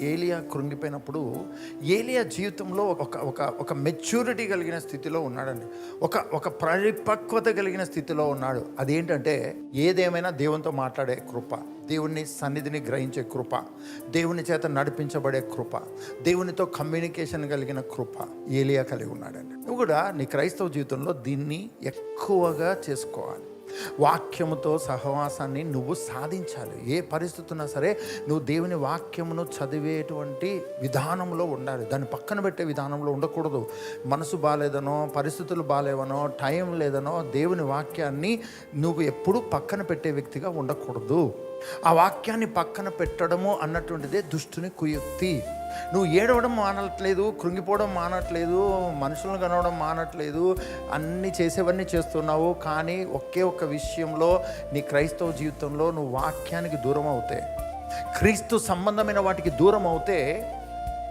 ఏలియా కృంగిపోయినప్పుడు ఏలియా జీవితంలో ఒక ఒక ఒక మెచ్యూరిటీ కలిగిన స్థితిలో ఉన్నాడండి. ఒక ఒక పరిపక్వత కలిగిన స్థితిలో ఉన్నాడు. అదేంటంటే ఏదేమైనా దేవునితో మాట్లాడే కృప దేవుని సన్నిధిని గ్రహించే కృప దేవుని చేత నడిపించబడే కృప దేవునితో కమ్యూనికేషన్ కలిగిన కృప ఏలియా కలిగి ఉన్నాడండి. నువ్వు కూడా నీ క్రైస్తవ జీవితంలో దీన్ని ఎక్కువగా చేసుకోవాలి. వాక్యముతో సహవాసాన్ని నువ్వు సాధించాలి. ఏ పరిస్థితి ఉన్నా సరే నువ్వు దేవుని వాక్యమును చదివేటువంటి విధానంలో ఉండాలి. దాన్ని పక్కన పెట్టే విధానంలో ఉండకూడదు. మనసు బాగాలేదనో పరిస్థితులు బాగాలేవనో టైం లేదనో దేవుని వాక్యాన్ని నువ్వు ఎప్పుడూ పక్కన పెట్టే వ్యక్తిగా ఉండకూడదు. ఆ వాక్యాన్ని పక్కన పెట్టడము అన్నటువంటిదే దుష్టుని కుయుక్తి. నువ్వు ఏడవడం మానట్లేదు కృంగిపోవడం మానట్లేదు మనుషులను కనవడం మానట్లేదు అన్నీ చేసేవన్నీ చేస్తున్నావు కానీ ఒకే ఒక్క విషయంలో నీ క్రైస్తవ జీవితంలో నువ్వు వాక్యానికి దూరం అవుతే. క్రీస్తు సంబంధమైన వాటికి దూరం అవుతే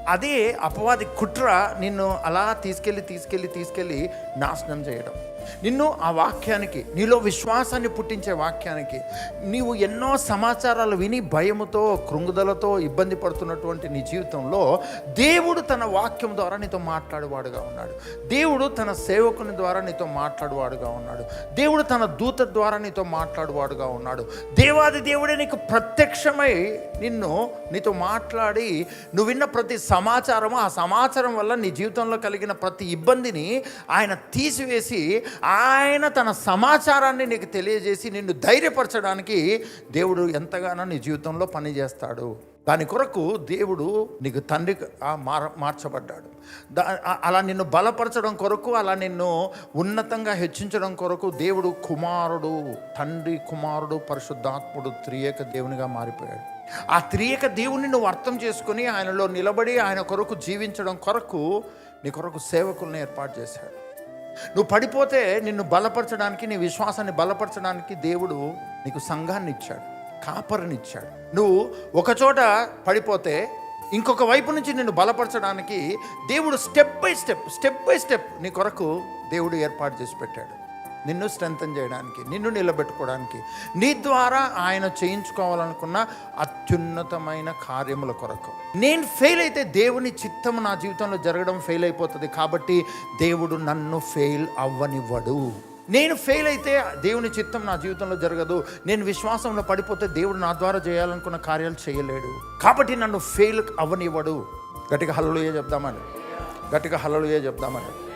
అదే అపవాది కుట్ర నిన్ను అలా తీసుకెళ్ళి తీసుకెళ్ళి తీసుకెళ్ళి నాశనం చేయడం. నిన్ను ఆ వాక్యానికి నీలో విశ్వాసాన్ని పుట్టించే వాక్యానికి నీవు ఎన్నో సమాచారాలు విని భయముతో కృంగుదలతో ఇబ్బంది పడుతున్నటువంటి నీ జీవితంలో దేవుడు తన వాక్యం ద్వారా నీతో మాట్లాడేవాడుగా ఉన్నాడు. దేవుడు తన సేవకుని ద్వారా నీతో మాట్లాడేవాడుగా ఉన్నాడు. దేవుడు తన దూత ద్వారా నీతో మాట్లాడేవాడుగా ఉన్నాడు. దేవాది దేవుడే నీకు ప్రత్యక్షమై నిన్ను నీతో మాట్లాడి నువ్వు విన్న ప్రతి సమాచారము ఆ సమాచారం వల్ల నీ జీవితంలో కలిగిన ప్రతి ఇబ్బందిని ఆయన తీసివేసి ఆయన తన సమాచారాన్ని నీకు తెలియజేసి నిన్ను ధైర్యపరచడానికి దేవుడు ఎంతగానో నీ జీవితంలో పనిచేస్తాడు దాని కొరకు దేవుడు నీకు తండ్రి మార మార్చబడ్డాడు. దా అలా నిన్ను బలపరచడం కొరకు అలా నిన్ను ఉన్నతంగా హెచ్చించడం కొరకు దేవుడు కుమారుడు తండ్రి కుమారుడు పరిశుద్ధాత్ముడు త్రియేక దేవునిగా మారిపోయాడు. ఆ త్రియేక దేవుని నువ్వు అర్థం చేసుకుని ఆయనలో నిలబడి ఆయన కొరకు జీవించడం కొరకు నీ కొరకు సేవకుల్ని ఏర్పాటు చేశాడు. నువ్వు పడిపోతే నిన్ను బలపరచడానికి నీ విశ్వాసాన్ని బలపరచడానికి దేవుడు నీకు సంఘాన్ని ఇచ్చాడు కాపరినిచ్చాడు నువ్వు ఒక చోట పడిపోతే ఇంకొక వైపు నుంచి నిన్ను బలపరచడానికి దేవుడు step by step step by step నీ కొరకు దేవుడు ఏర్పాటు చేసి పెట్టాడు. నిన్ను స్ట్రెంగ్తన్ చేయడానికి నిన్ను నిలబెట్టుకోవడానికి నీ ద్వారా ఆయన చేయించుకోవాలనుకున్న అత్యున్నతమైన కార్యముల కొరకు. నేను ఫెయిల్ అయితే దేవుని చిత్తము నా జీవితంలో జరగడం ఫెయిల్ అయిపోతుంది కాబట్టి దేవుడు నన్ను ఫెయిల్ అవ్వనివ్వడు. నేను ఫెయిల్ అయితే దేవుని చిత్తం నా జీవితంలో జరగదు. నేను విశ్వాసంలో పడిపోతే దేవుడు నా ద్వారా చేయాలనుకున్న కార్యాలు చేయలేడు. కాబట్టి నన్ను ఫెయిల్ అవ్వనివ్వడు. గట్టిగా హలలుయే చెప్దామని. గట్టిగా హలలుయే చెప్దామని.